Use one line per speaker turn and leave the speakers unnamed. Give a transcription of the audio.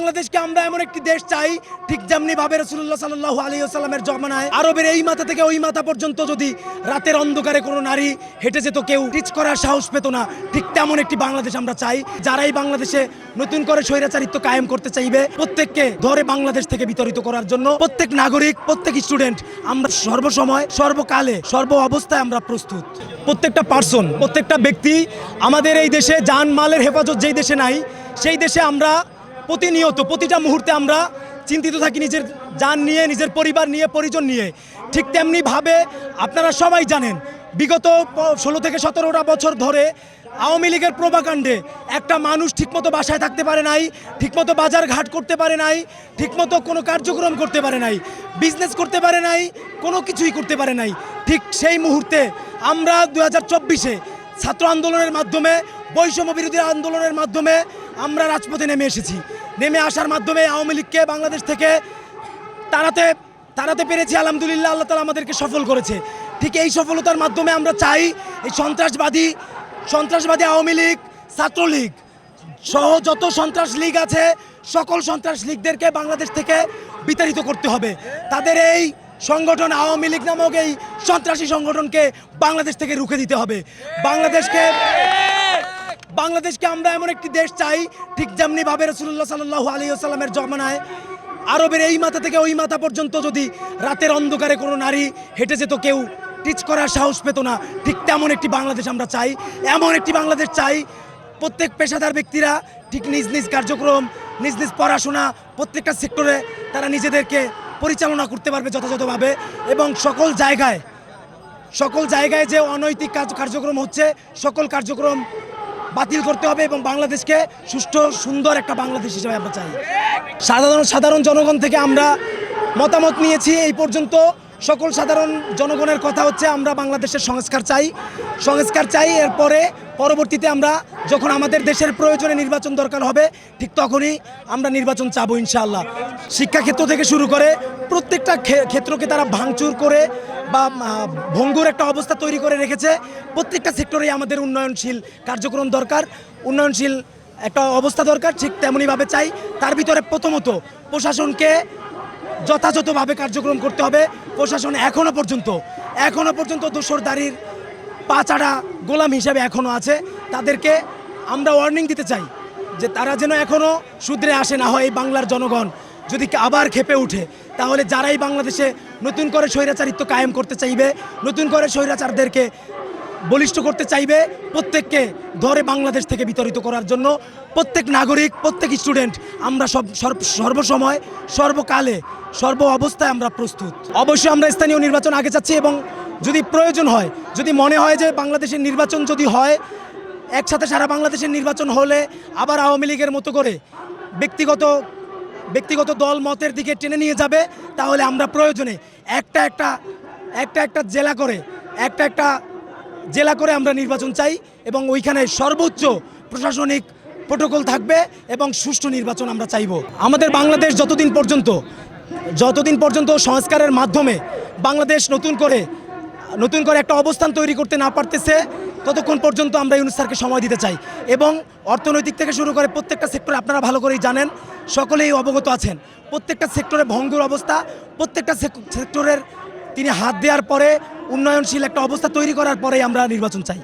বাংলাদেশকে আমরা এমন একটি দেশ চাই, ঠিক যেমনি ভাবে রসুল্লাহ সাল্লাহ আলী আসসালামের জমানায় আরবের এই মাথা থেকে ওই মাথা পর্যন্ত যদি রাতের অন্ধকারে কোনো নারী হেঁটে যেত, কেউ টিচ করার সাহস পেত না। ঠিক তেমন একটি বাংলাদেশ আমরা চাই যারাই বাংলাদেশে নতুন করে স্বৈরাচারিত্ব কায়েম করতে চাইবে, প্রত্যেককে ধরে বাংলাদেশ থেকে বিতরিত করার জন্য, প্রত্যেক নাগরিক, প্রত্যেক স্টুডেন্ট, আমরা সর্বসময়, সর্বকালে, সর্ব অবস্থায় আমরা প্রস্তুত। প্রত্যেকটা পার্সন, প্রত্যেকটা ব্যক্তি আমাদের এই দেশে যান মালের হেফাজত যেই দেশে নাই, সেই দেশে আমরা প্রতিনিয়ত, প্রতিটা মুহূর্তে আমরা চিন্তিত থাকি নিজের যান নিয়ে, নিজের পরিবার নিয়ে, পরিজন নিয়ে। ঠিক তেমনিভাবে আপনারা সবাই জানেন, বিগত ষোলো থেকে সতেরোটা বছর ধরে আওয়ামী লীগের প্রভাকাণ্ডে একটা মানুষ ঠিকমতো বাসায় থাকতে পারে নাই, ঠিকমতো বাজার ঘাট করতে পারে নাই, ঠিকমতো কোনো কার্যক্রম করতে পারে নাই বিজনেস করতে পারে নাই, কোনো কিছুই করতে পারে নাই। ঠিক সেই মুহূর্তে আমরা দু হাজার ছাত্র আন্দোলনের মাধ্যমে বৈষম্য বিরোধী আন্দোলনের মাধ্যমে আমরা রাজপথে নেমে এসেছি। নেমে আসার মাধ্যমে আওয়ামী লীগকে বাংলাদেশ থেকে তাড়াতে তাড়াতে পেরেছি, আলহামদুলিল্লাহ আল্লাহ তালা আমাদেরকে সফল করেছে। ঠিক এই সফলতার মাধ্যমে আমরা চাই এই সন্ত্রাসবাদী সন্ত্রাসবাদী আওয়ামী লীগ, ছাত্রলীগ সহ যত সন্ত্রাস লীগ আছে, সকল সন্ত্রাস লীগদেরকে বাংলাদেশ থেকে বিতাড়িত করতে হবে। তাদের এই সংগঠন আওয়ামী লীগ নামক এই সন্ত্রাসী সংগঠনকে বাংলাদেশ থেকে রুখে দিতে হবে। বাংলাদেশকে বাংলাদেশকে আমরা এমন একটি দেশ চাই, ঠিক যেমনি ভাবে রসুল্লাহ সাল্লাহ আলী আসসালামের জমানায় আরবের এই মাথা থেকে ওই মাথা পর্যন্ত যদি রাতের অন্ধকারে কোনো নারী হেঁটে যেত, কেউ টিচ করার সাহস পেত না। ঠিক তেমন একটি বাংলাদেশ আমরা চাই, এমন একটি বাংলাদেশ চাই, প্রত্যেক পেশাদার ব্যক্তিরা ঠিক নিজ নিজ কার্যক্রম, নিজ নিজ পড়াশোনা, প্রত্যেকটা সেক্টরে তারা নিজেদেরকে পরিচালনা করতে পারবে যথাযথভাবে এবং সকল জায়গায় সকল জায়গায় যে অনৈতিক কাজ কার্যক্রম হচ্ছে, সকল কার্যক্রম বাতিল করতে হবে এবং বাংলাদেশকে সুষ্ঠু, সুন্দর একটা বাংলাদেশ হিসেবে আমরা চাই। সাধারণ সাধারণ জনগণ থেকে আমরা মতামত নিয়েছি, এই পর্যন্ত। সকল সাধারণ জনগণের কথা হচ্ছে, আমরা বাংলাদেশের সংস্কার চাই। সংস্কার চাই, এরপরে পরবর্তীতে আমরা যখন আমাদের দেশের প্রয়োজনে নির্বাচন দরকার হবে, ঠিক তখনই আমরা নির্বাচন চাবো ইনশাআল্লাহ। শিক্ষাক্ষেত্র থেকে শুরু করে প্রত্যেকটা ক্ষেত্রকে তারা ভাঙচুর করে বা ভঙ্গুর একটা অবস্থা তৈরি করে রেখেছে। প্রত্যেকটা সেক্টরেই আমাদের উন্নয়নশীল কার্যক্রম দরকার। উন্নয়নশীল একটা অবস্থা দরকার, ঠিক তেমনইভাবে চাই। তার ভিতরে প্রথমত প্রশাসনকে যথাযথভাবে কার্যক্রম করতে হবে। প্রশাসন এখনও পর্যন্ত এখনও পর্যন্ত দোসরদারির পাচাড়া গোলাম হিসাবে এখনও আছে। তাদেরকে আমরা ওয়ার্নিং দিতে চাই যে তারা যেন এখনও শুধরে আসে, না হয় এই বাংলার জনগণ যদি আবার খেপে ওঠে তাহলে যারাই বাংলাদেশে নতুন করে স্বৈরাচারিত্ব কায়েম করতে চাইবে, নতুন করে স্বৈরাচারদেরকে বলিষ্ঠ করতে চাইবে প্রত্যেককে ধরে বাংলাদেশ থেকে বিতরিত করার জন্য। প্রত্যেক নাগরিক, প্রত্যেক স্টুডেন্ট আমরা সব সর্ব- সর্বসময়, সর্বকালে, সর্ব অবস্থায় আমরা প্রস্তুত। অবশ্যই আমরা স্থানীয় নির্বাচন আগে চাচ্ছি এবং যদি প্রয়োজন হয়, যদি মনে হয় যে বাংলাদেশের নির্বাচন যদি হয়, একসাথে সারা বাংলাদেশের নির্বাচন হলে আবার আওয়ামী লীগের মতো করে ব্যক্তিগত ব্যক্তিগত দল মতের দিকে টেনে নিয়ে যাবে, তাহলে আমরা প্রয়োজনে একটা একটা একটা একটা জেলা করে, একটা একটা জেলা করে আমরা নির্বাচন চাই এবং ওইখানে সর্বোচ্চ প্রশাসনিক প্রোটোকল থাকবে এবং সুষ্ঠু নির্বাচন আমরা চাইব। আমাদের বাংলাদেশ যতদিন পর্যন্ত যতদিন পর্যন্ত সংস্কারের মাধ্যমে বাংলাদেশ নতুন করে নতুন করে একটা অবস্থান তৈরি করতে না পারতেছে, ততক্ষণ পর্যন্ত আমরা ইউনুস স্যারকে সময় দিতে চাই এবং অর্থনৈতিক থেকে শুরু করে প্রত্যেকটা সেক্টরে আপনারা ভালো করেই জানেন, সকলেই অবগত আছেন। প্রত্যেকটা সেক্টরে ভঙ্গুর অবস্থা, প্রত্যেকটা সেক্টরের তিনি হাত দেওয়ার পরে উন্নয়নশীল একটা অবস্থা তৈরি করার পরে আমরা নির্বাচন চাই।